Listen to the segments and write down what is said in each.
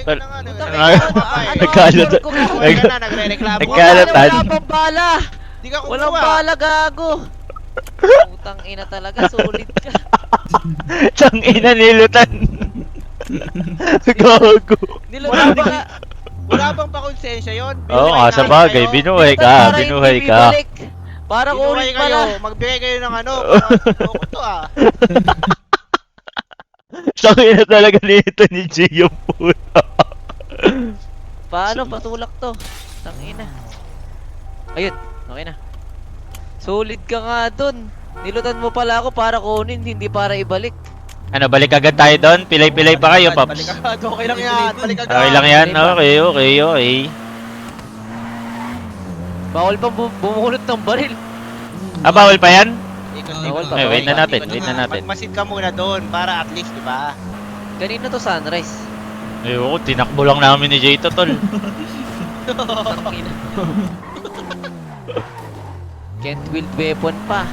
umuwi ka na nga. Ano- ano- nagkalat. ano- ano- Umuwi ka na, nagre-reklamo ka. Nagkalatan. Wala pang bala! Di ka Walang kumuha. bala, gago! Putang ina talaga, solid ka. Tang ina nilutan. Gago. Nilutan nga. Wala bang pakonsensya yun? Oo nga, sa bagay, binuhay ka, binuhay ka. Para Binuhay ulit kayo, pala. magbigay kayo ng ano. mga loko to ah. Tang ina talaga nito ni G yung puta. Paano patulak to? Tangina. Ayun, okay na. Solid ka nga dun. Nilutan mo pala ako para kunin, hindi para ibalik. Ano, balik agad tayo doon? Pilay-pilay pa kayo, Balik Paps. agad, okay lang yan. Balik agad. Okay lang yan? Okay, okay, okay. Bawal pa bu bumulot ng baril. Ah, bawal pa yan? Ikot-ikot. Bawal pa, Eh, wait na bawal. natin, wait na natin. Magmasid ka muna doon para at least, di ba? Kanina to sunrise. Ayoko, tinakbo lang namin ni Jay to, tol. Tangina. Can't wield weapon pa.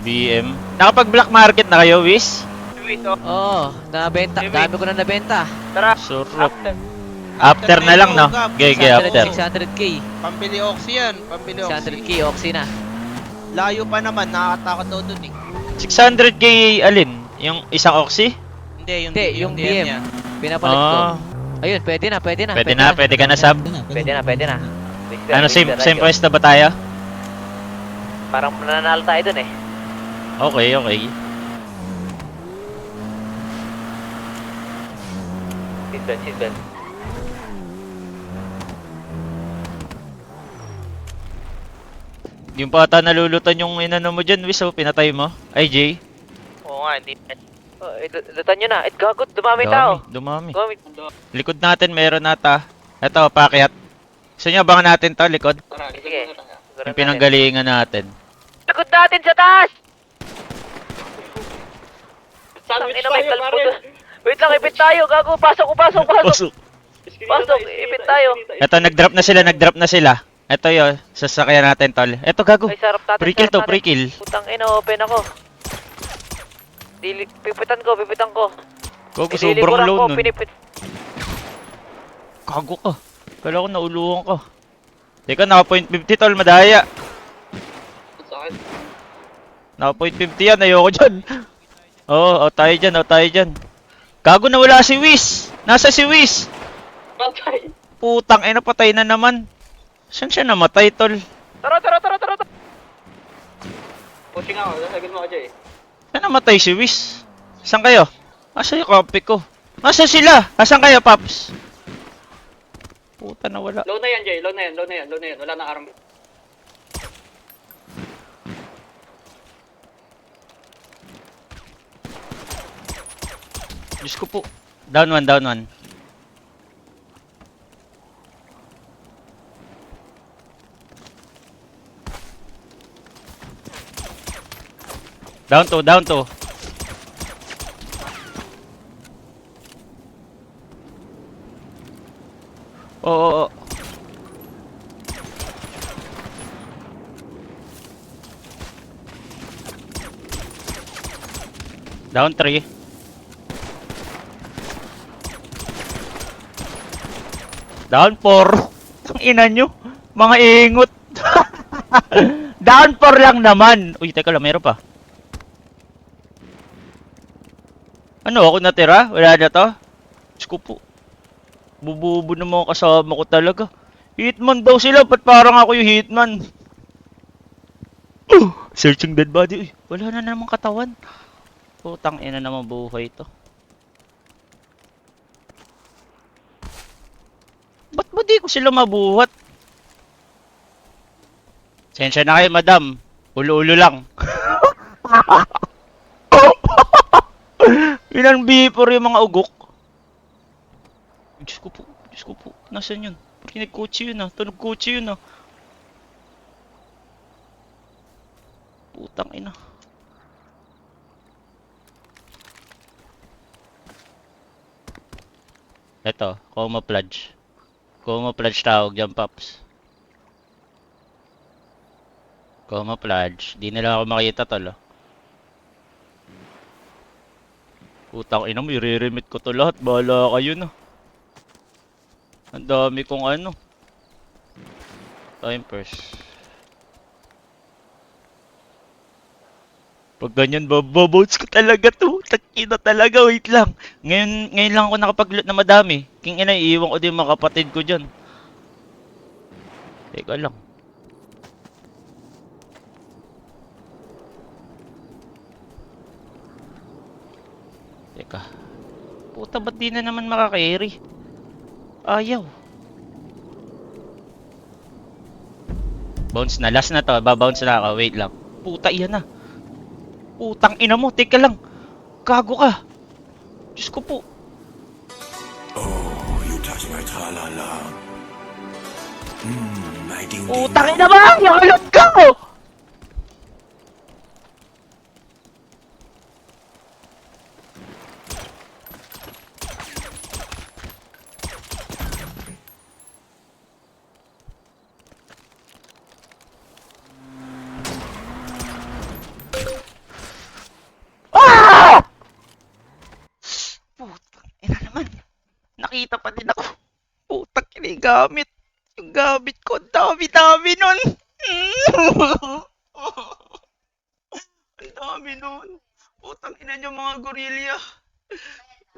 BM. Nakapag-black market na kayo, Wiz? Oo, nabenta. Dami ko na nabenta. Tara. Surot. After na lang, no? Gege, 600, after. 600k. Pambili oxy yan. Pambili oxy. 600k, oxy na. Layo pa naman, nakakatakot daw dun eh. 600k alin? Yung isang oxy? Hindi, yung, Hindi, yung DM. niya. Pinapalit ko. Ah, Ayun, pwede na, pwede na. pwede na, pwede ka na sub. Pwede na, pwede na. Ano, same, same pwesto ba tayo? Parang nananalo tayo dun eh. Okay, okay. Seatbelt, seatbelt. Yung pa ata nalulutan yung inano mo dyan, Wiz, oh, pinatay mo. Ay, Jay. Oo nga, hindi. Oh, lutan nyo na. It gagot, dumami Dumami, dumami. Dumami. Likod natin, meron nata. Eto, pakyat. Gusto nyo abangan natin to, likod? Sige. Yung pinanggalingan natin. Likod natin sa taas! Sandwich tayo, pare. Wait lang, ipit tayo, gago. Pasok, pasok, pasok. Pasok, ipit tayo. Eto, nag-drop na sila, nag-drop na sila. Eto yun, sasakyan natin, tol. Eto, gago. Ay, sarap natin. Pre-kill sarap to, natin. pre-kill. Putang ina, open ako. Dili, pipitan ko, pipitan ko. Gago, Eh, sobrang low ko, nun. pinipit. Gago ka. Kala ko nauluhan ka. Teka, naka point 50 tol, madaya. Naka point 50 yan, ayoko dyan. Oo, oh, tayo dyan, oh, tayo dyan. Gago na wala si Wiz. Nasa si Wiz. Putang ina, patay na naman. Saan siya namatay, tol? Tara, tara, tara, tara. tara. Pushing ako, lasagin mo ako, Jay. Saan namatay si Wiz? Saan kayo? Asa yung copy ko? Asa sila? Asan kayo, Paps? Puta na wala. Low na yan, Jay. Low na yan, low na yan, low na yan. Wala na arm. Diyos ko po. Down one, down one. Down to, down to. Oo, oo, oo. Down 3. Down 4. Ang ina nyo. Mga ingot. Down 4 lang naman. Uy, teka lang, meron pa. Ano, ako natira? Wala na to? Diyos po. Bububo na mga kasama ko talaga. Hitman daw sila, ba't parang ako yung hitman? Uh, searching dead body. Uy, wala na namang katawan. Putang ina naman buhay to. Ba't ba di ko sila mabuhat? Sensya na kayo, madam. Ulo-ulo lang. Ilan before yung mga ugok? Diyos ko po, Diyos ko po. Nasaan yun? Rinig kotse yun ah. Tunog kotse yun ah. Putang ina. Eto, coma plunge. Coma plunge tawag dyan, Paps. Coma plunge. Di nila ako makita tol, oh. Putang ina mo, i-remit ko to lahat. Bahala kayo na. Ang dami kong ano. Time first. Pag ganyan, bababounce ko talaga to. Takina talaga, wait lang. Ngayon, ngayon lang ako nakapag-loot na madami. King ina, iiwan ko din mga kapatid ko dyan. Teka lang. Teka. Puta, ba't di na naman makaka-carry? Ayaw. Bounce na. Last na to. Babounce na ako. Wait lang. Puta, iyan na. Putang ina mo. Teka lang. Gago ka. Diyos ko po. Oh, you touch my tra-la-la. Mmm, my ding-ding. Putang ina ba? Yakalot ka ko! Nakita pa din ako. Ina yung gamit. Yung gamit ko, dami-dami nun. ang dami nun. Putang ina niyo mga gorilya.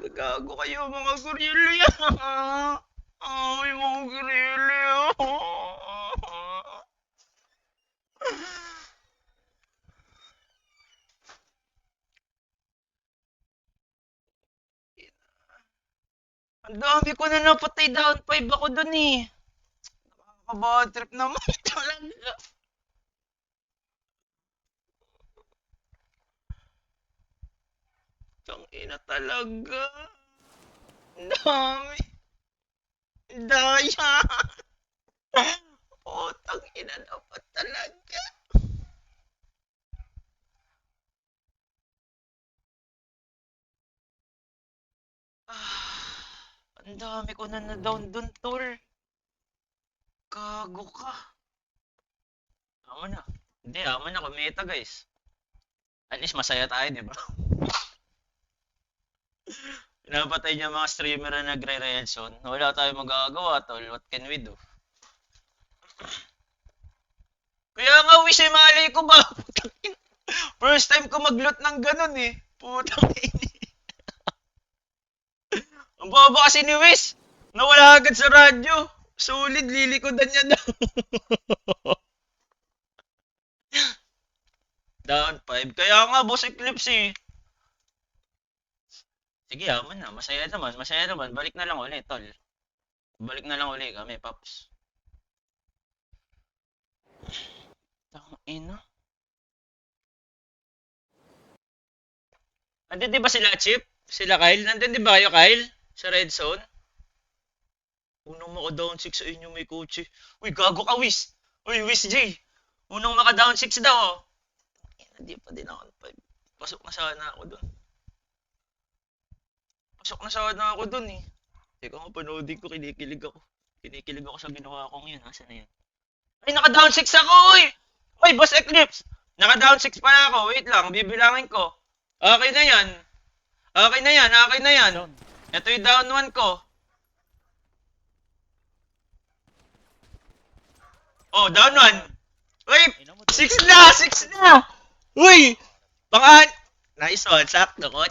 Gago kayo mga gorilya. Ay, mga gorilya. Ang dami ko na napatay down 5 ako dun eh. Nakakabad trip naman talaga. Tang ina talaga. Dami. Daya. Oh, tang ina dapat talaga. Ah, ang dami ko na na-down dun, tol. Gago ka. Amo na. Hindi, amo na. Kumita, guys. At least masaya tayo, di ba? Pinapatay niya mga streamer na nagre-redson. Wala tayong magagawa, tol. What can we do? Kaya nga, wish ay malay ko ba? First time ko mag-loot ng ganun eh. Putang ina. Ang baba kasi ni Wish. Nawala agad sa radyo. Solid, lilikodan niya daw. Down 5. Kaya nga, boss Eclipse eh. Sige, aman na. Masaya naman, masaya naman. Balik na lang ulit, tol. Balik na lang ulit kami, Paps. Tangina. Andun di ba sila, Chip? Sila Kyle? Nandun di ba kayo, Kyle? Sa red zone? Unang maka-down 6 sa inyo may kotse. Uy, gago ka, Wiz! Uy, Wiz J! Unang maka-down 6 daw, oh. Hindi pa din ako. Pasok na sana ako dun. Pasok na sana ako dun, eh. Teka nga, panoodin ko, kinikilig ako. Kinikilig ako sa ginawa kong yun. Nasaan na yun? Ay, naka-down 6 ako, uy! Uy, Boss Eclipse! Naka-down 6 pala ako. Wait lang, bibilangin ko. Okay na yan. Okay na yan, okay na yan. Ito yung down 1 ko. Oh, down 1. Uy, 6 na, 6 na. Uy, pang Nice one, sakto ko.